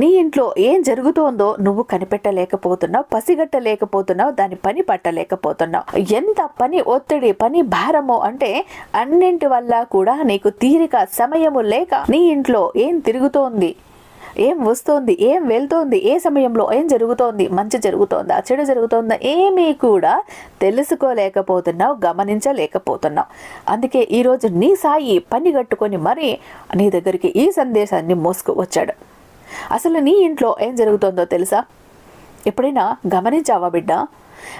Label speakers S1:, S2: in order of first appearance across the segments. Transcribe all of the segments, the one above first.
S1: నీ ఇంట్లో ఏం జరుగుతోందో నువ్వు కనిపెట్టలేకపోతున్నావు పసిగట్టలేకపోతున్నావు దాని పని పట్టలేకపోతున్నావు. ఎంత పని ఒత్తిడి పని భారమో అంటే అన్నింటి వల్ల కూడా నీకు తీరిక సమయము లేక నీ ఇంట్లో ఏం తిరుగుతోంది ఏం వస్తోంది ఏం వెళ్తోంది ఏ సమయంలో ఏం జరుగుతోంది మంచి జరుగుతోందా చెడు జరుగుతోందా ఏమీ కూడా తెలుసుకోలేకపోతున్నావు గమనించలేకపోతున్నావు. అందుకే ఈరోజు నీ సాయి పని కట్టుకొని మరీ నీ దగ్గరికి ఈ సందేశాన్ని మోసుకు వచ్చాడు. అసలు నీ ఇంట్లో ఏం జరుగుతోందో తెలుసా? ఎప్పుడైనా గమనించావా బిడ్డ?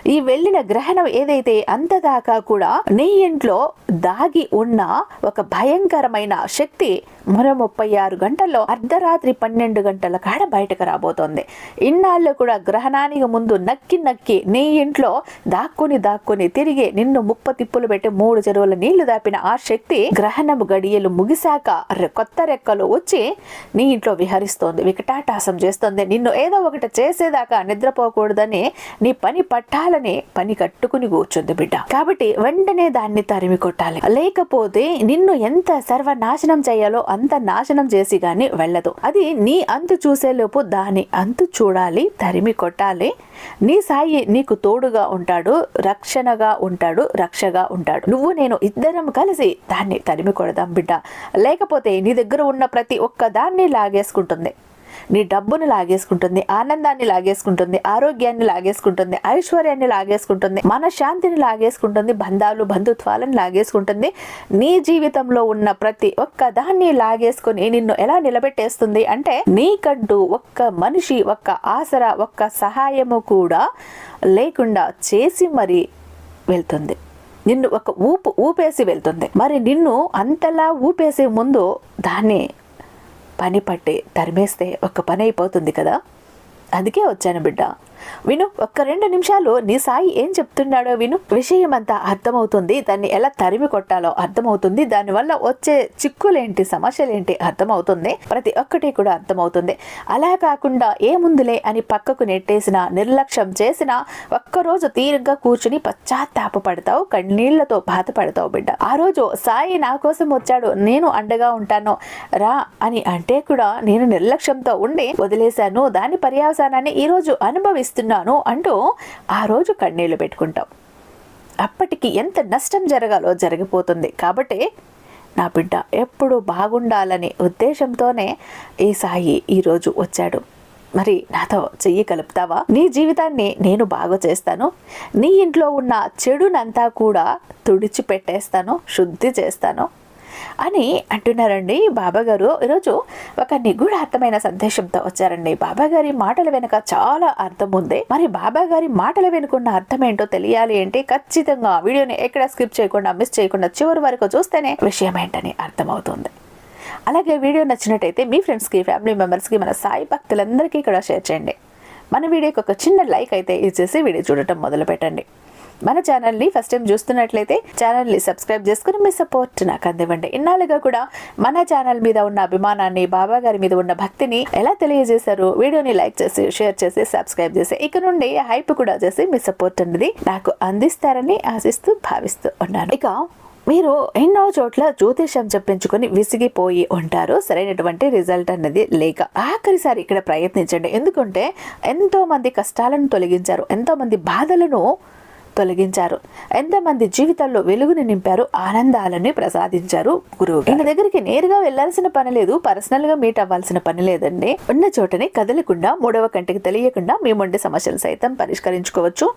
S1: ఈ వెళ్ళిన గ్రహణం ఏదైతే అంతదాకా కూడా నీ ఇంట్లో దాగి ఉన్న ఒక భయంకరమైన శక్తి మరో ముప్పై ఆరు గంటల్లో అర్ధరాత్రి పన్నెండు గంటల కాడ బయటకు రాబోతోంది. ఇన్నాళ్ళు కూడా గ్రహణానికి ముందు నక్కి నక్కి నీ ఇంట్లో దాక్కుని దాక్కుని తిరిగి నిన్ను ముప్ప తిప్పులు పెట్టి మూడు చెరువుల నీళ్ళు దాపిన ఆ శక్తి గ్రహణము గడియలు ముగిశాక కొత్త రెక్కలు వచ్చి నీ ఇంట్లో విహరిస్తోంది వికటాటాసం చేస్తోంది. నిన్ను ఏదో ఒకటి చేసేదాకా నిద్రపోకూడదని నీ పని పట్టాలని పని కట్టుకుని కూర్చుంది బిడ్డ. కాబట్టి వెంటనే దాన్ని తరిమి కొట్టాలి. లేకపోతే నిన్ను ఎంత సర్వనాశనం చేయాలో అంత నాశనం చేసి గాని వెళ్ళదు. అది నీ అంతు చూసేలోపు దాని అంతు చూడాలి తరిమి కొట్టాలి. నీ సాయి నీకు తోడుగా ఉంటాడు రక్షణగా ఉంటాడు రక్షగా ఉంటాడు. నువ్వు నేను ఇద్దరం కలిసి దాన్ని తరిమి కొడదాం బిడ్డ. లేకపోతే నీ దగ్గర ఉన్న ప్రతి ఒక్క దాన్ని లాగేసుకుంటుంది. నీ డబ్బును లాగేసుకుంటుంది ఆనందాన్ని లాగేసుకుంటుంది ఆరోగ్యాన్ని లాగేసుకుంటుంది ఐశ్వర్యాన్ని లాగేసుకుంటుంది మన శాంతిని లాగేసుకుంటుంది బంధాలు బంధుత్వాలను లాగేసుకుంటుంది. నీ జీవితంలో ఉన్న ప్రతి ఒక్క దాన్ని లాగేసుకొని నిన్ను ఎలా నిలబెట్టేస్తుంది అంటే నీకంటూ ఒక్క మనిషి ఒక్క ఆసరా ఒక్క సహాయము కూడా లేకుండా చేసి మరి వెళ్తుంది. నిన్ను ఒక ఊపు ఊపేసి వెళ్తుంది. మరి నిన్ను అంతలా ఊపేసే ముందు దాన్ని పని పట్టి తరిమేస్తే ఒక పని అయిపోతుంది కదా? అందుకే వచ్చాను బిడ్డ. విను ఒక్క రెండు నిమిషాలు నీ సాయి ఏం చెప్తున్నాడో విను. విషయం అంతా అర్థమవుతుంది. దాన్ని ఎలా తరిమి కొట్టాలో అర్థమవుతుంది. దానివల్ల వచ్చే చిక్కులేంటి సమస్యలేంటి అర్థమవుతుంది. ప్రతి ఒక్కటి కూడా అర్థమవుతుంది. అలా కాకుండా ఏముందులే అని పక్కకు నెట్టేసిన నిర్లక్ష్యం చేసిన ఒక్కరోజు తీరుగ్గా కూర్చుని పశ్చాత్తాప పడతావు కన్నీళ్ళతో బాధపడతావు బిడ్డ. ఆ రోజు సాయి నా కోసం వచ్చాడు నేను అండగా ఉంటాను రా అని అంటే కూడా నేను నిర్లక్ష్యంతో ఉండి వదిలేశాను. దాని పర్యావసానాన్ని ఈ రోజు ఇస్తున్నాను అంటూ ఆ రోజు కన్నీళ్ళు పెట్టుకుంటాం. అప్పటికి ఎంత నష్టం జరగాలో జరిగిపోతుంది. కాబట్టి నా బిడ్డ ఎప్పుడు బాగుండాలనే ఉద్దేశంతోనే ఈ సాయి ఈరోజు వచ్చాడు. మరి నాతో చెయ్యి కలుపుతావా? నీ జీవితాన్ని నేను బాగు చేస్తాను. నీ ఇంట్లో ఉన్న చెడునంతా కూడా తుడిచిపెట్టేస్తాను శుద్ధి చేస్తాను. అని అంటున్నారండి బాబాగారు. ఈరోజు ఒక నిగూఢార్థమైన సందేశంతో వచ్చారండి. బాబాగారి మాటల వెనుక చాలా అర్థం ఉంది. మరి బాబా గారి మాటల వెనుకున్న అర్థం ఏంటో తెలియాలి అంటే ఖచ్చితంగా వీడియోని ఎక్కడ స్కిప్ చేయకుండా మిస్ చేయకుండా చివరి వరకు చూస్తేనే విషయం ఏంటని అర్థమవుతుంది. అలాగే వీడియో నచ్చినట్టయితే మీ ఫ్రెండ్స్కి ఫ్యామిలీ మెంబర్స్కి మన సాయి భక్తులందరికీ కూడా షేర్ చేయండి. మన వీడియోకి ఒక చిన్న లైక్ అయితే ఇచ్చేసి వీడియో చూడటం మొదలు పెట్టండి మన ఛానల్ని ఫస్ట్ టైం చూస్తున్నట్లయితే ఛానల్ని సబ్స్క్రైబ్ చేసుకుని మీ సపోర్ట్ నాకు అందివ్వండి. ఇన్నాళ్ళుగా కూడా మన ఛానల్ మీద ఉన్న అభిమానాన్ని బాబా గారి మీద ఉన్న భక్తిని ఎలా తెలియజేశారు వీడియోని లైక్ చేసి షేర్ చేసి సబ్స్క్రైబ్ చేసి ఇక నుండి హైప్ కూడా చేసి మీ సపోర్ట్ అనేది నాకు అందిస్తారని ఆశిస్తూ భావిస్తూ ఉన్నాను. ఇక మీరు ఎన్నో చోట్ల జ్యోతిషం చెప్పించుకొని విసిగిపోయి ఉంటారు. సరైనటువంటి రిజల్ట్ అనేది లేక ఆఖరిసారి ఇక్కడ ప్రయత్నించండి. ఎందుకంటే ఎంతో మంది కష్టాలను తొలగించారు ఎంతో మంది బాధలను తొలగించారు. ఎంతమంది జీవితాల్లో వెలుగుని నింపారు ఆనందాలని ప్రసాదించారు గురువు ఈయన దగ్గరికి నేరుగా వెళ్ళాల్సిన పని లేదు పర్సనల్గా మీట్ అవ్వాల్సిన పని లేదండి. ఉన్న చోటని కదలకుండా మూడవ కంటికి తెలియకుండా మీ మొండి సమస్యలు సైతం పరిష్కరించుకోవచ్చు.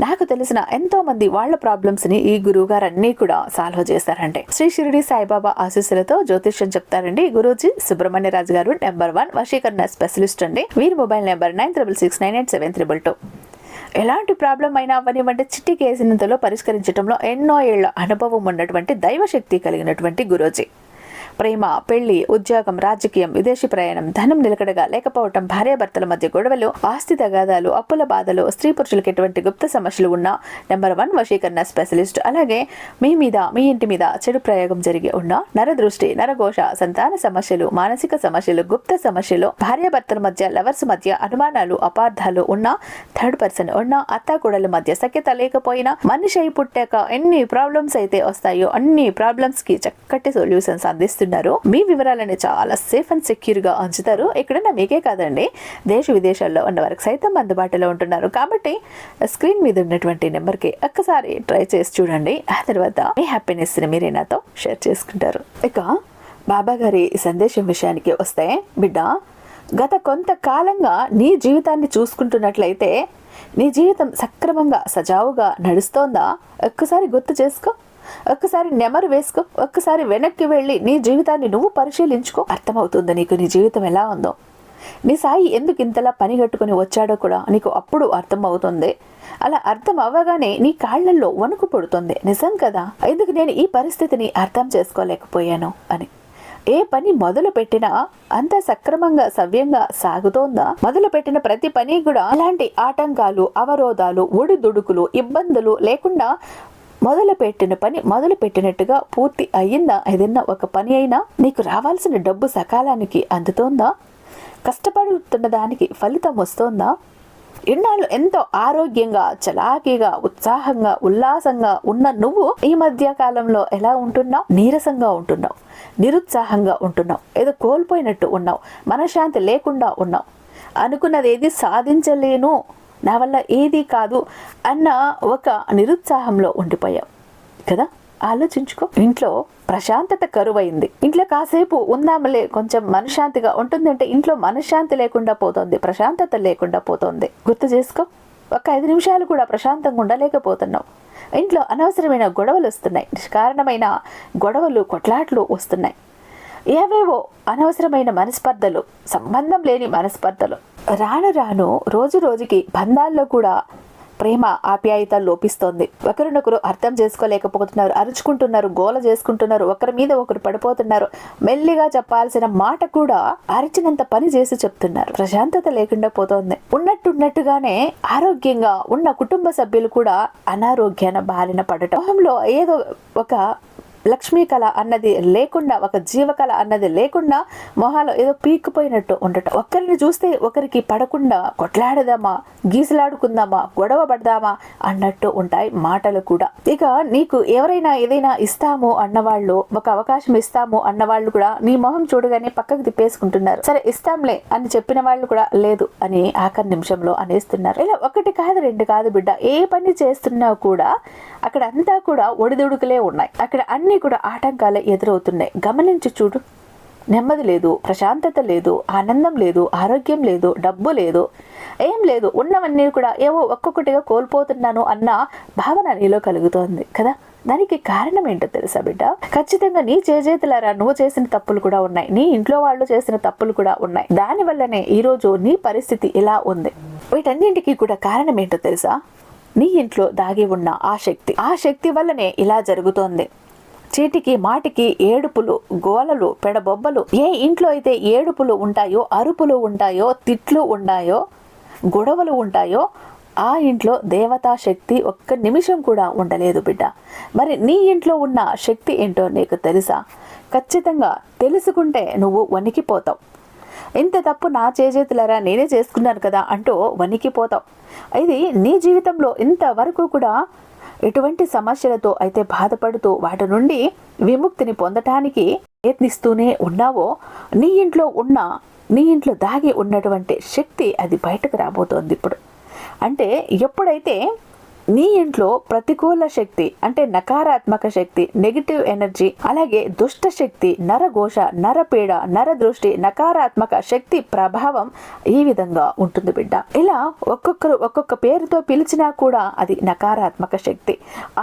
S1: నాకు తెలిసిన ఎంతో మంది వాళ్ళ ప్రాబ్లమ్స్ని ఈ గురువు గారు అన్ని కూడా సాల్వ్ చేశారంటే శ్రీ షిరిడి సాయిబాబా ఆశీస్సులతో జ్యోతిష్యం చెప్తారండి గురూజీ సుబ్రహ్మణ్య రాజు గారు నెంబర్ వన్ వశీకరణ స్పెషలిస్ట్ అండి. వీరి mobile number nine triple six nine eight seven triple two ఎలాంటి ప్రాబ్లం అయినా అవనివ్వండి చిట్టి కేసినంతలో పరిష్కరించడంలో ఎన్నో ఏళ్ళ అనుభవం ఉన్నటువంటి దైవశక్తి కలిగినటువంటి గురోజీ. ప్రేమ పెళ్ళి ఉద్యోగం రాజకీయం విదేశీ ప్రయాణం ధనం నిలకడగా లేకపోవటం భార్యాభర్తల మధ్య గొడవలు ఆస్తి తగాదాలు అప్పుల బాధలు స్త్రీ పురుషులకు ఎటువంటి గుప్త సమస్యలు ఉన్నా నెంబర్ వన్ వశీకరణ స్పెషలిస్ట్. అలాగే మీ మీద మీ ఇంటి మీద చెడు ప్రయోగం జరిగి ఉన్న నరదృష్టి నరఘోష సంతాన సమస్యలు మానసిక సమస్యలు గుప్త సమస్యలు భార్యాభర్తల మధ్య లవర్స్ మధ్య అనుమానాలు అపార్థాలు ఉన్న థర్డ్ పర్సన్ ఉన్న అత్తాకూడల మధ్య సఖ్యత లేకపోయినా మనిషి అయి పుట్టాక ఎన్ని ప్రాబ్లమ్స్ అయితే వస్తాయో అన్ని ప్రాబ్లమ్స్కి చక్కటి సొల్యూషన్స్ అందిస్తున్నారు మీ వివరాలని చాలా సేఫ్ అండ్ సెక్యూర్గా ఉంచుతారు. ఎక్కడన్నా మీకే కాదండి దేశ విదేశాల్లో ఉన్న వారికి సైతం అందుబాటులో ఉంటున్నారు. కాబట్టి స్క్రీన్ మీద ఉన్నటువంటి నెంబర్కి ఒక్కసారి ట్రై చేసి చూడండి. ఆ తర్వాత మీ హ్యాపీనెస్ని మీరే నాతో షేర్ చేసుకుంటారు. ఇక బాబా గారి సందేశం విషయానికి వస్తే బిడ్డ గత కొంతకాలంగా నీ జీవితాన్ని చూసుకుంటున్నట్లయితే నీ జీవితం సక్రమంగా సజావుగా నడుస్తోందా? ఒక్కసారి గుర్తు చేసుకో. ఒక్కసారి నెమరు వేసుకో ఒక్కసారి వెనక్కి వెళ్ళి నీ జీవితాన్ని నువ్వు పరిశీలించుకో అర్థమవుతుంది నీకు నీ జీవితం ఎలా ఉందో. నీ సాయి ఎందుకు ఇంతలా పనిగట్టుకుని వచ్చాడో కూడా నీకు అప్పుడు అర్థం అవుతుంది అలా అర్థం అవ్వగానే నీ కాళ్ళల్లో వణుకు పుడుతుంది. నిజం కదా? ఎందుకు నేను ఈ పరిస్థితిని అర్థం చేసుకోలేకపోయాను అని. ఏ పని మొదలు పెట్టినా అంత సక్రమంగా సవ్యంగా సాగుతోందా? మొదలు పెట్టిన ప్రతి పని కూడా అలాంటి ఆటంకాలు అవరోధాలు ఒడిదుడుకులు ఇబ్బందులు లేకుండా మొదలుపెట్టిన పని మొదలు పెట్టినట్టుగా పూర్తి అయ్యిందా? ఏదైనా ఒక పని అయినా నీకు రావాల్సిన డబ్బు సకాలానికి అందుతోందా? కష్టపడుతున్న దానికి ఫలితం వస్తోందా? ఇన్నాళ్ళు ఎంతో ఆరోగ్యంగా చలాకీగా ఉత్సాహంగా ఉల్లాసంగా ఉన్న నువ్వు ఈ మధ్య కాలంలో ఎలా ఉంటున్నావు? నీరసంగా ఉంటున్నావు నిరుత్సాహంగా ఉంటున్నావు ఏదో కోల్పోయినట్టు ఉన్నావు మనశ్శాంతి లేకుండా ఉన్నావు. అనుకున్నది ఏది సాధించలేను. నా వల్ల ఏదీ కాదు అన్న ఒక నిరుత్సాహంలో ఉండిపోయావు కదా? ఆలోచించుకో. ఇంట్లో ప్రశాంతత కరువైంది. ఇంట్లో కాసేపు ఉందామలే. కొంచెం మనశ్శాంతిగా ఉంటుందంటే ఇంట్లో మనశ్శాంతి లేకుండా పోతుంది. ప్రశాంతత లేకుండా పోతుంది. గుర్తు చేసుకో. ఒక ఐదు నిమిషాలు కూడా ప్రశాంతంగా ఉండలేకపోతున్నావు. ఇంట్లో అనవసరమైన గొడవలు వస్తున్నాయి. నిష్కారణమైన గొడవలు కొట్లాట్లు వస్తున్నాయి. ఏవేవో అనవసరమైన మనస్పర్ధలు సంబంధం లేని మనస్పర్ధలు. రాను రాను రోజు రోజుకి బంధాల్లో కూడా ప్రేమ ఆప్యాయత లోపిస్తోంది. ఒకరినొకరు అర్థం చేసుకోలేకపోతున్నారు అరుచుకుంటున్నారు గోల చేసుకుంటున్నారు ఒకరి మీద ఒకరు పడిపోతున్నారు. మెల్లిగా చెప్పాల్సిన మాట కూడా అరిచినంత పని చేసి చెప్తున్నారు. ప్రశాంతత లేకుండా పోతోంది. ఉన్నట్టున్నట్టుగానే ఆరోగ్యంగా ఉన్న కుటుంబ సభ్యులు కూడా అనారోగ్యాన బారిన పడటం. ఏదో ఒక లక్ష్మీ కళ అన్నది లేకుండా ఒక జీవకళ అన్నది లేకుండా మొహాలో ఏదో పీక్కుపోయినట్టు ఉండటం. ఒకరిని చూస్తే ఒకరికి పడకుండా కొట్లాడదామా గీసులాడుకుందామా గొడవ పడదామా అన్నట్టు ఉంటాయి మాటలు కూడా. ఇక నీకు ఎవరైనా ఏదైనా ఇస్తాము అన్నవాళ్ళు ఒక అవకాశం ఇస్తాము అన్నవాళ్ళు కూడా నీ మొహం చూడగానే పక్కకు తిప్పేసుకుంటున్నారు. సరే ఇస్తాంలే అని చెప్పిన వాళ్ళు కూడా లేదు అని ఆఖరి నిమిషంలో అనేస్తున్నారు. ఇలా ఒకటి కాదు రెండు కాదు బిడ్డ. ఏ పని చేస్తున్నా కూడా అక్కడ అంతా కూడా ఒడిదుడుకులే ఉన్నాయి. అక్కడ అన్ని కూడా ఆటంకాలే ఎదురవుతున్నాయి. గమనించి చూడు. నెమ్మది లేదు ప్రశాంతత లేదు ఆనందం లేదు ఆరోగ్యం లేదు డబ్బు లేదు ఏం లేదు. ఉన్నవన్నీ కూడా ఏవో ఒక్కొక్కటిగా కోల్పోతున్నాను అన్న భావన నీలో కలుగుతోంది కదా? దానికి కారణం ఏంటో తెలుసా బిడ్డ? ఖచ్చితంగా నీ చేజేతులారా నువ్వు చేసిన తప్పులు కూడా ఉన్నాయి. నీ ఇంట్లో వాళ్ళు చేసిన తప్పులు కూడా ఉన్నాయి. దాని వల్లనే ఈ రోజు నీ పరిస్థితి ఇలా ఉంది. వీటన్నింటికి కూడా కారణం ఏంటో తెలుసా? నీ ఇంట్లో దాగి ఉన్న ఆ శక్తి. ఆ శక్తి వల్లనే ఇలా జరుగుతోంది. చీటికి మాటికి ఏడుపులు గోలలు పెడబొబ్బలు ఏ ఇంట్లో అయితే ఏడుపులు ఉంటాయో అరుపులు ఉంటాయో తిట్లు ఉన్నాయో గొడవలు ఉంటాయో ఆ ఇంట్లో దేవతా శక్తి ఒక్క నిమిషం కూడా ఉండలేదు బిడ్డ. మరి నీ ఇంట్లో ఉన్న శక్తి ఏంటో నీకు తెలుసా? ఖచ్చితంగా తెలుసుకుంటే నువ్వు వణికిపోతావు. ఇంత తప్పు నా చేజేతులరా? నేనే చేసుకున్నాను కదా అంటూ వణికిపోతావు ఇది నీ జీవితంలో ఇంతవరకు కూడా ఎటువంటి సమస్యలతో అయితే బాధపడుతూ వాటి నుండి విముక్తిని పొందటానికి ప్రయత్నిస్తూనే ఉన్నావో నీ ఇంట్లో ఉన్న నీ ఇంట్లో దాగి ఉన్నటువంటి శక్తి అది బయటకు రాబోతోంది ఇప్పుడు. అంటే ఎప్పుడైతే నీ ఇంట్లో ప్రతికూల శక్తి అంటే నకారాత్మక శక్తి నెగిటివ్ ఎనర్జీ అలాగే దుష్ట శక్తి నరఘోష నరపీడ నరదృష్టి నకారాత్మక శక్తి ప్రభావం ఈ విధంగా ఉంటుంది బిడ్డ. ఇలా ఒక్కొక్కరు ఒక్కొక్క పేరుతో పిలిచినా కూడా అది నకారాత్మక శక్తి.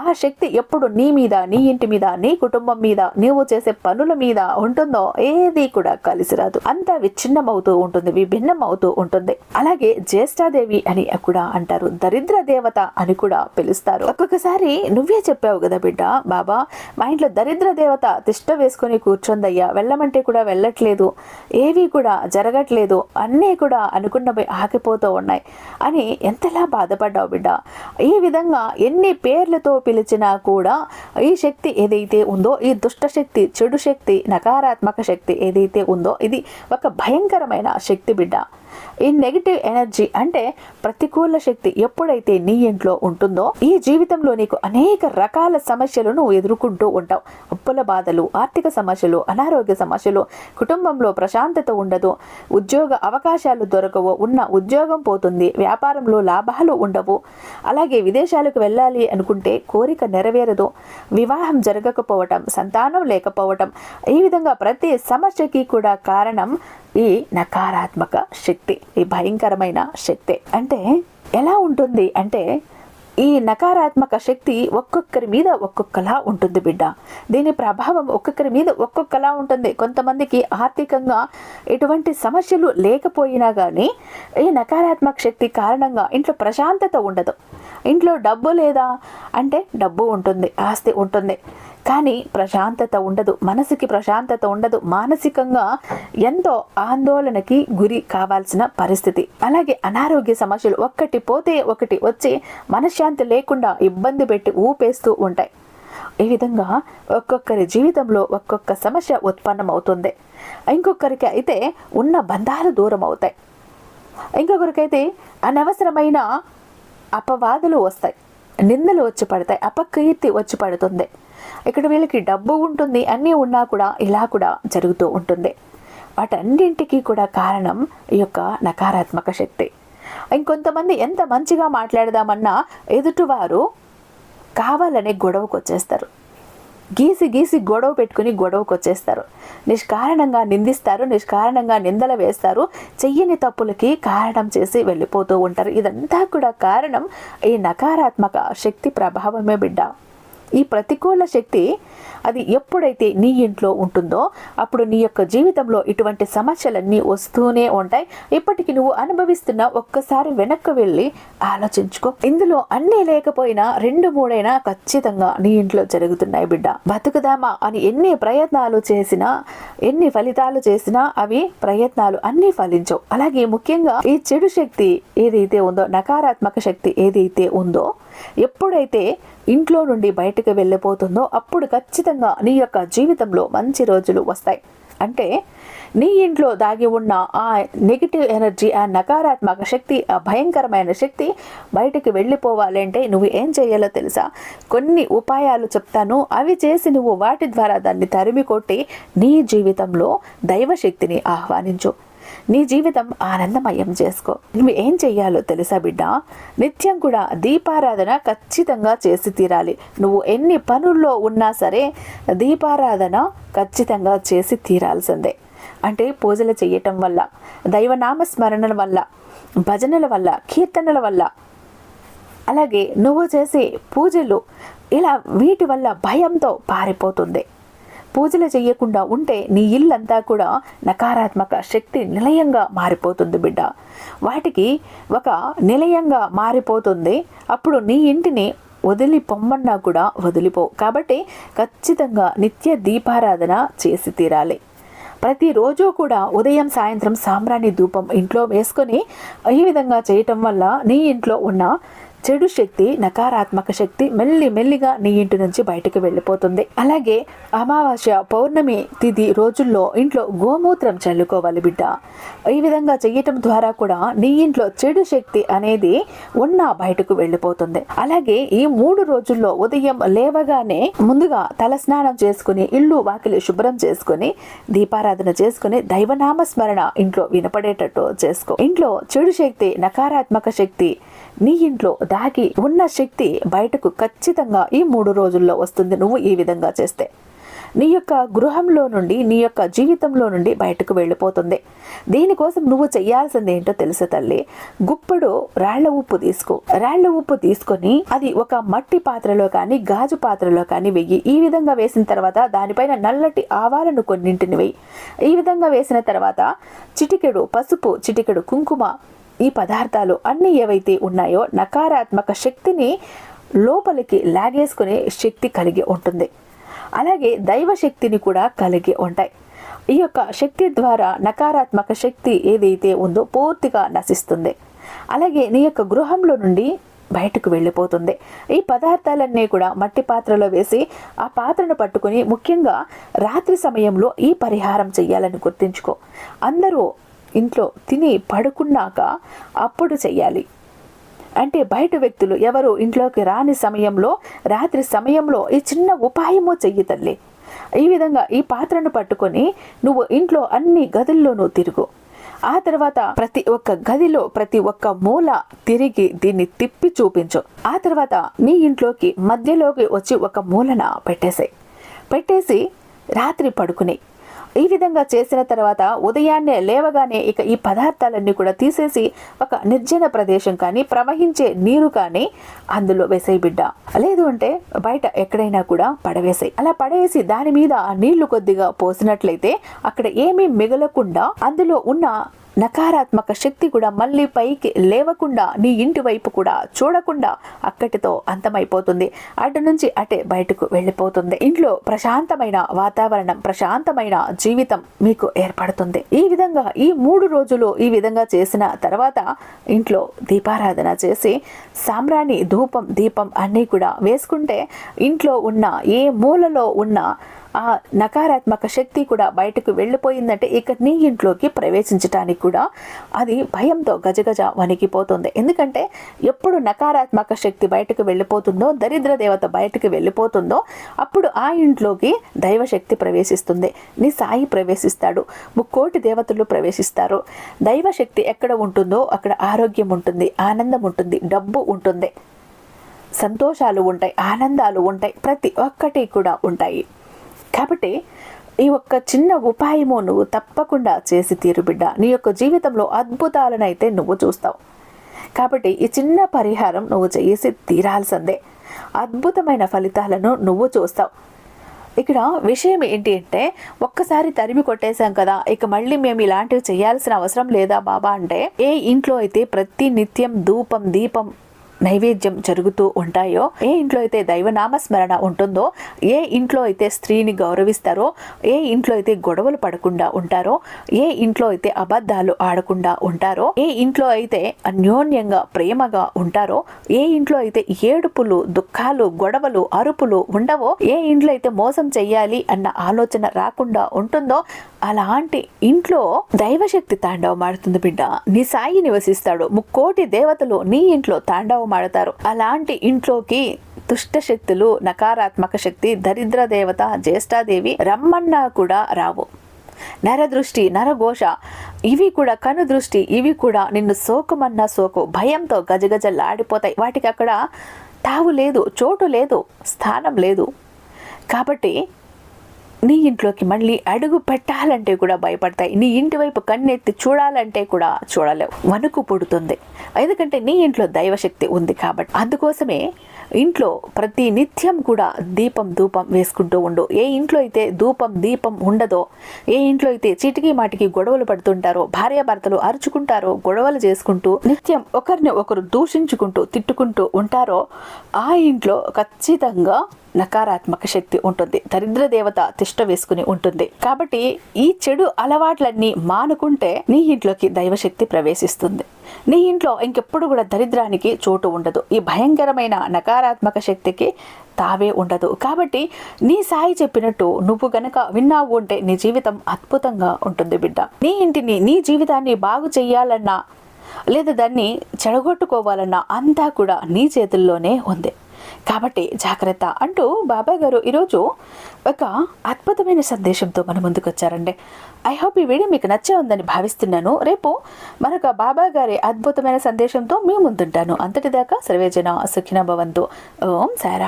S1: ఆ శక్తి ఎప్పుడు నీ మీద నీ ఇంటి మీద నీ కుటుంబం మీద నీవు చేసే పనుల మీద ఉంటుందో ఏది కూడా కలిసి రాదు. అంతా విచ్ఛిన్నమవుతూ ఉంటుంది విభిన్నం అవుతూ ఉంటుంది. అలాగే జ్యేష్ఠాదేవి అని కూడా అంటారు దరిద్ర దేవత అని కూడా కూడా పిలుస్తారు. ఒక్కొక్కసారి నువ్వే చెప్పావు కదా బిడ్డ బాబా మా ఇంట్లో దరిద్ర దేవత తిష్ట వేసుకొని కూర్చొందయ్యా వెళ్ళమంటే కూడా వెళ్ళట్లేదు. ఏవి కూడా జరగట్లేదు. అన్నీ కూడా అనుకున్నవి ఆగిపోతూ ఉన్నాయి. అని ఎంతలా బాధపడ్డావు బిడ్డ? ఈ విధంగా ఎన్ని పేర్లతో పిలిచినా కూడా ఈ శక్తి ఏదైతే ఉందో ఈ దుష్ట శక్తి చెడు శక్తి నకారాత్మక శక్తి ఏదైతే ఉందో ఇది ఒక భయంకరమైన శక్తి బిడ్డ. ఈ నెగిటివ్ ఎనర్జీ అంటే ప్రతికూల శక్తి ఎప్పుడైతే నీ ఇంట్లో ఉంటుందో ఈ జీవితంలో నీకు అనేక రకాల సమస్యలను ఎదుర్కొంటూ ఉంటావు. అప్పుల బాధలు ఆర్థిక సమస్యలు అనారోగ్య సమస్యలు కుటుంబంలో ప్రశాంతత ఉండదు ఉద్యోగ అవకాశాలు దొరకవు ఉన్న ఉద్యోగం పోతుంది వ్యాపారంలో లాభాలు ఉండవు. అలాగే విదేశాలకు వెళ్ళాలి అనుకుంటే కోరిక నెరవేరదు. వివాహం జరగకపోవటం సంతానం లేకపోవటం ఈ విధంగా ప్రతి సమస్యకి కూడా కారణం ఈ నకారాత్మక శక్తి ఈ భయంకరమైన శక్తి. అంటే ఎలా ఉంటుంది? అంటే ఈ నకారాత్మక శక్తి ఒక్కొక్కరి మీద ఒక్కొక్కలా ఉంటుంది బిడ్డ. దీని ప్రభావం ఒక్కొక్కరి మీద ఒక్కొక్కలా ఉంటుంది. కొంతమందికి ఆర్థికంగా ఎటువంటి సమస్యలు లేకపోయినా కానీ ఈ నకారాత్మక శక్తి కారణంగా ఇంట్లో ప్రశాంతత ఉండదు. ఇంట్లో డబ్బు లేదా? అంటే డబ్బు ఉంటుంది ఆస్తి ఉంటుంది. కానీ ప్రశాంతత ఉండదు మనసుకి ప్రశాంతత ఉండదు. మానసికంగా ఎంతో ఆందోళనకి గురి కావాల్సిన పరిస్థితి. అలాగే అనారోగ్య సమస్యలు ఒక్కటి పోతే ఒకటి వచ్చి మనశ్శాంతి లేకుండా ఇబ్బంది పెట్టి ఊపేస్తూ ఉంటాయి. ఈ విధంగా ఒక్కొక్కరి జీవితంలో ఒక్కొక్క సమస్య ఉత్పన్నమవుతుంది. ఇంకొకరికి అయితే ఉన్న బంధాలు దూరం అవుతాయి ఇంకొకరికైతే అనవసరమైన అపవాదులు వస్తాయి. నిందలు వచ్చి పడతాయి. అపకీర్తి వచ్చి పడుతుంది. ఇక్కడ వీళ్ళకి డబ్బు ఉంటుంది. అన్నీ ఉన్నా కూడా ఇలా కూడా జరుగుతూ ఉంటుంది. వాటన్నింటికి కూడా కారణం ఈ యొక్క నకారాత్మక శక్తి. ఇంకొంతమంది ఎంత మంచిగా మాట్లాడదామన్నా ఎదుటివారు కావాలనే గొడవకు వచ్చేస్తారు గీసి గీసి గొడవ పెట్టుకుని గొడవకు వచ్చేస్తారు. నిష్కారణంగా నిందిస్తారు నిష్కారణంగా నిందలు వేస్తారు చెయ్యని తప్పులకి కారణం చేసి వెళ్ళిపోతూ ఉంటారు. ఇదంతా కూడా కారణం ఈ నకారాత్మక శక్తి ప్రభావమే బిడ్డ. ఈ ప్రతికూల శక్తి అది ఎప్పుడైతే నీ ఇంట్లో ఉంటుందో అప్పుడు నీ యొక్క జీవితంలో ఇటువంటి సమస్యలన్నీ వస్తూనే ఉంటాయి. ఇప్పటికి నువ్వు అనుభవిస్తున్న ఒక్కసారి వెనక్కి వెళ్ళి ఆలోచించుకో. ఇందులో అన్నీ లేకపోయినా రెండు మూడైనా ఖచ్చితంగా నీ ఇంట్లో జరుగుతున్నాయి బిడ్డ. బతుకుదామా అని ఎన్ని ప్రయత్నాలు చేసినా ఎన్ని ఫలితాలు చేసినా అవి ప్రయత్నాలు అన్నీ ఫలించవు. అలాగే ముఖ్యంగా ఈ చెడు శక్తి ఏదైతే ఉందో నకారాత్మక శక్తి ఏదైతే ఉందో ఎప్పుడైతే ఇంట్లో నుండి బయటకు వెళ్ళిపోతుందో అప్పుడు ఖచ్చితంగా నీ యొక్క జీవితంలో మంచి రోజులు వస్తాయి. అంటే నీ ఇంట్లో దాగి ఉన్న ఆ నెగిటివ్ ఎనర్జీ ఆ నకారాత్మక శక్తి ఆ భయంకరమైన శక్తి బయటికి వెళ్ళిపోవాలంటే నువ్వు ఏం చేయాలో తెలుసా? కొన్ని ఉపాయాలు చెప్తాను. అవి చేసి నువ్వు వాటి ద్వారా దాన్ని తరిమి కొట్టి నీ జీవితంలో దైవశక్తిని ఆహ్వానించు. నీ జీవితం ఆనందమయం చేసుకో. నువ్వు ఏం చెయ్యాలో తెలుసా బిడ్డ? నిత్యం కూడా దీపారాధన ఖచ్చితంగా చేసి తీరాలి. నువ్వు ఎన్ని పనుల్లో ఉన్నా సరే దీపారాధన ఖచ్చితంగా చేసి తీరాల్సిందే. అంటే పూజలు చేయటం వల్ల దైవనామ స్మరణల వల్ల భజనల వల్ల కీర్తనల వల్ల. అలాగే నువ్వు చేసే పూజలు ఇలా వీటి వల్ల భయంతో పారిపోతుంది. పూజలు చేయకుండా ఉంటే నీ ఇల్లంతా కూడా నకారాత్మక శక్తి నిలయంగా మారిపోతుంది బిడ్డ. వాటికి ఒక నిలయంగా మారిపోతుంది. అప్పుడు నీ ఇంటిని వదిలి పొమ్మన్నా కూడా వదిలిపోవు కాబట్టి ఖచ్చితంగా నిత్య దీపారాధన చేసి తీరాలి. ప్రతిరోజు కూడా ఉదయం సాయంత్రం సాంబ్రాణి ధూపం ఇంట్లో వేసుకొని ఈ విధంగా చేయటం వల్ల నీ ఇంట్లో ఉన్న చెడు శక్తి నకారాత్మక శక్తి మెల్లి మెల్లిగా నీ ఇంటి నుంచి బయటకు వెళ్ళిపోతుంది. అలాగే అమావాస్య పౌర్ణమి తిథి రోజుల్లో ఇంట్లో గోమూత్రం చల్లుకోవాలి బిడ్డ. ఈ విధంగా చేయటం ద్వారా కూడా నీ ఇంట్లో చెడు శక్తి అనేది ఉన్న బయటకు వెళ్ళిపోతుంది. అలాగే ఈ మూడు రోజుల్లో ఉదయం లేవగానే ముందుగా తల స్నానం చేసుకుని ఇల్లు వాకిలి శుభ్రం చేసుకుని దీపారాధన చేసుకుని దైవనామ స్మరణ ఇంట్లో వినపడేటట్టు చేసుకో. ఇంట్లో చెడు శక్తి నకారాత్మక శక్తి నీ ఇంట్లో దాగి ఉన్న శక్తి బయటకు ఖచ్చితంగా ఈ మూడు రోజుల్లో వస్తుంది. నువ్వు ఈ విధంగా చేస్తే నీ యొక్క గృహంలో నుండి నీ యొక్క జీవితంలో నుండి బయటకు వెళ్ళిపోతుంది. దీనికోసం నువ్వు చేయాల్సింది ఏంటో తెలుసు తల్లి. గుప్పడు రాళ్ళ ఉప్పు తీసుకో. రాళ్ళ ఉప్పు తీసుకొని అది ఒక మట్టి పాత్రలో కానీ గాజు పాత్రలో కానీ వెయ్యి ఈ విధంగా వేసిన తర్వాత దానిపైన నల్లటి ఆవాలను కొన్నింటిని వెయ్యి ఈ విధంగా వేసిన తర్వాత చిటికెడు పసుపు చిటికెడు కుంకుమ ఈ పదార్థాలు అన్నీ ఏవైతే ఉన్నాయో నకారాత్మక శక్తిని లోపలికి లాగేసుకునే శక్తి కలిగి ఉంటుంది. అలాగే దైవ శక్తిని కూడా కలిగి ఉంటాయి. ఈ యొక్క శక్తి ద్వారా నకారాత్మక శక్తి ఏదైతే ఉందో పూర్తిగా నశిస్తుంది. అలాగే నీ యొక్క గృహంలో నుండి బయటకు వెళ్ళిపోతుంది. ఈ పదార్థాలన్నీ కూడా మట్టి పాత్రలో వేసి ఆ పాత్రను పట్టుకుని ముఖ్యంగా రాత్రి సమయంలో ఈ పరిహారం చేయాలని గుర్తుంచుకో. అందరూ ఇంట్లో తిని పడుకున్నాక అప్పుడు చెయ్యాలి. అంటే బయట వ్యక్తులు ఎవరు ఇంట్లోకి రాని సమయంలో రాత్రి సమయంలో ఈ చిన్న ఉపాయము చెయ్యి తల్లి. ఈ విధంగా ఈ పాత్రను పట్టుకొని నువ్వు ఇంట్లో అన్ని గదుల్లోనూ తిరుగు. ఆ తర్వాత ప్రతి ఒక్క గదిలో ప్రతి ఒక్క మూల తిరిగి దీన్ని తిప్పి చూపించు. ఆ తర్వాత నీ ఇంట్లోకి మధ్యలోకి వచ్చి ఒక మూలన పెట్టేసాయి. పెట్టేసి రాత్రి పడుకునే ఈ విధంగా చేసిన తర్వాత ఉదయాన్నే లేవగానే ఇక ఈ పదార్థాలన్నీ కూడా తీసేసి ఒక నిర్జన ప్రదేశం కానీ ప్రవహించే నీరు కానీ అందులో వేసేయి బిడ్డ. లేదు అంటే బయట ఎక్కడైనా కూడా పడవేసాయి. అలా పడవేసి దాని మీద నీళ్ళు కొద్దిగా పోసినట్లయితే అక్కడ ఏమీ మిగలకుండా అందులో ఉన్న నకారాత్మక శక్తి కూడా మళ్ళీ పైకి లేవకుండా నీ ఇంటి వైపు కూడా చూడకుండా అక్కటితో అంతమైపోతుంది. అటు నుంచి అటే బయటకు వెళ్ళిపోతుంది. ఇంట్లో ప్రశాంతమైన వాతావరణం ప్రశాంతమైన జీవితం మీకు ఏర్పడుతుంది. ఈ విధంగా ఈ మూడు రోజులు ఈ విధంగా చేసిన తర్వాత ఇంట్లో దీపారాధన చేసి సామ్రాణి ధూపం దీపం అన్నీ కూడా వేసుకుంటే ఇంట్లో ఉన్న ఏ మూలలో ఉన్న ఆ నకారాత్మక శక్తి కూడా బయటకు వెళ్ళిపోయిందంటే ఇక నీ ఇంట్లోకి ప్రవేశించడానికి కూడా అది భయంతో గజగజ వణికిపోతుంది. ఎందుకంటే ఎప్పుడు నకారాత్మక శక్తి బయటకు వెళ్ళిపోతుందో దరిద్ర దేవత బయటకు వెళ్ళిపోతుందో అప్పుడు ఆ ఇంట్లోకి దైవశక్తి ప్రవేశిస్తుంది. నీ సాయి ప్రవేశిస్తాడు ముక్కోటి దేవతలు ప్రవేశిస్తారు. దైవశక్తి ఎక్కడ ఉంటుందో అక్కడ ఆరోగ్యం ఉంటుంది ఆనందం ఉంటుంది డబ్బు ఉంటుంది. సంతోషాలు ఉంటాయి ఆనందాలు ఉంటాయి ప్రతి ఒక్కటి కూడా ఉంటాయి. కాబట్టి ఈ ఒక్క చిన్న ఉపాయము నువ్వు తప్పకుండా చేసి తీరు బిడ్డ. నీ యొక్క జీవితంలో అద్భుతాలనైతే నువ్వు చూస్తావు. కాబట్టి ఈ చిన్న పరిహారం నువ్వు చేసి తీరాల్సిందే. అద్భుతమైన ఫలితాలను నువ్వు చూస్తావు. ఇక్కడ విషయం ఏంటి అంటే ఒక్కసారి తరిమి కొట్టేశాం కదా ఇక మళ్ళీ మేము ఇలాంటివి చేయాల్సిన అవసరం లేదా బాబా అంటే ఏ ఇంట్లో అయితే ప్రతి నిత్యం ధూపం దీపం నైవేద్యం జరుగుతూ ఉంటాయో ఏ ఇంట్లో అయితే దైవనామస్మరణ ఉంటుందో ఏ ఇంట్లో అయితే స్త్రీని గౌరవిస్తారో ఏ ఇంట్లో అయితే గొడవలు పడకుండా ఉంటారో ఏ ఇంట్లో అయితే అబద్ధాలు ఆడకుండా ఉంటారో ఏ ఇంట్లో అయితే అన్యోన్యంగా ప్రేమగా ఉంటారో ఏ ఇంట్లో అయితే ఏడుపులు దుఃఖాలు గొడవలు అరుపులు ఉండవో ఏ ఇంట్లో అయితే మోసం చెయ్యాలి అన్న ఆలోచన రాకుండా ఉంటుందో అలాంటి ఇంట్లో దైవశక్తి తాండవమాడుతుంది బిడ్డ. నీ సాయి నివసిస్తాడు. ముక్కోటి దేవతలు నీ ఇంట్లో తాండవమాడతారు అలాంటి ఇంట్లోకి దుష్ట శక్తులు నకారాత్మక శక్తి దరిద్ర దేవత జ్యేష్ఠాదేవి రమ్మన్నా కూడా రావు. నరదృష్టి నరఘోష ఇవి కూడా కను దృష్టి ఇవి కూడా నిన్ను సోకమన్నా సోకు. భయంతో గజగజలాడిపోతాయి. వాటికి అక్కడ తావు లేదు చోటు లేదు స్థానం లేదు. కాబట్టి నీ ఇంట్లోకి మళ్ళీ అడుగు పెట్టాలంటే కూడా భయపడతాయి. నీ ఇంటి వైపు కన్నెత్తి చూడాలంటే కూడా చూడలేవు. వణుకు పుడుతుంది. ఎందుకంటే నీ ఇంట్లో దైవశక్తి ఉంది కాబట్టి. అందుకోసమే ఇంట్లో ప్రతి నిత్యం కూడా దీపం ధూపం వేసుకుంటూ ఉండు. ఏ ఇంట్లో అయితే ధూపం దీపం ఉండదో ఏ ఇంట్లో అయితే చిటికి మాటికి గొడవలు పడుతుంటారో భార్యాభర్తలు అరుచుకుంటారో గొడవలు చేసుకుంటూ నిత్యం ఒకరిని ఒకరు దూషించుకుంటూ తిట్టుకుంటూ ఉంటారో ఆ ఇంట్లో ఖచ్చితంగా నకారాత్మక శక్తి ఉంటుంది. దరిద్ర దేవత తిష్ట వేసుకుని ఉంటుంది. కాబట్టి ఈ చెడు అలవాట్లన్నీ మానుకుంటే నీ ఇంట్లోకి దైవశక్తి ప్రవేశిస్తుంది. నీ ఇంట్లో ఇంకెప్పుడు కూడా దరిద్రానికి చోటు ఉండదు. ఈ భయంకరమైన నకారాత్మక శక్తికి తావే ఉండదు. కాబట్టి నీ సాయి చెప్పినట్టు నువ్వు గనక విన్నావు ఉంటే నీ జీవితం అద్భుతంగా ఉంటుంది బిడ్డ. నీ ఇంటిని నీ జీవితాన్ని బాగు చెయ్యాలన్నా లేదా దాన్ని చెడగొట్టుకోవాలన్నా అంతా కూడా నీ చేతుల్లోనే ఉంది. కాబట్టి జాగ్రత్త అంటూ బాబా గారు ఈరోజు ఒక అద్భుతమైన సందేశంతో మన ముందుకు వచ్చారండి. ఐ హోప్ ఈ వీడియో మీకు నచ్చే ఉందని భావిస్తున్నాను. రేపు మరొక బాబా గారి అద్భుతమైన సందేశంతో మీ ముందుంటాను. అంతటిదాకా సర్వేజన సుఖిన భవంతు. ఓం సారా.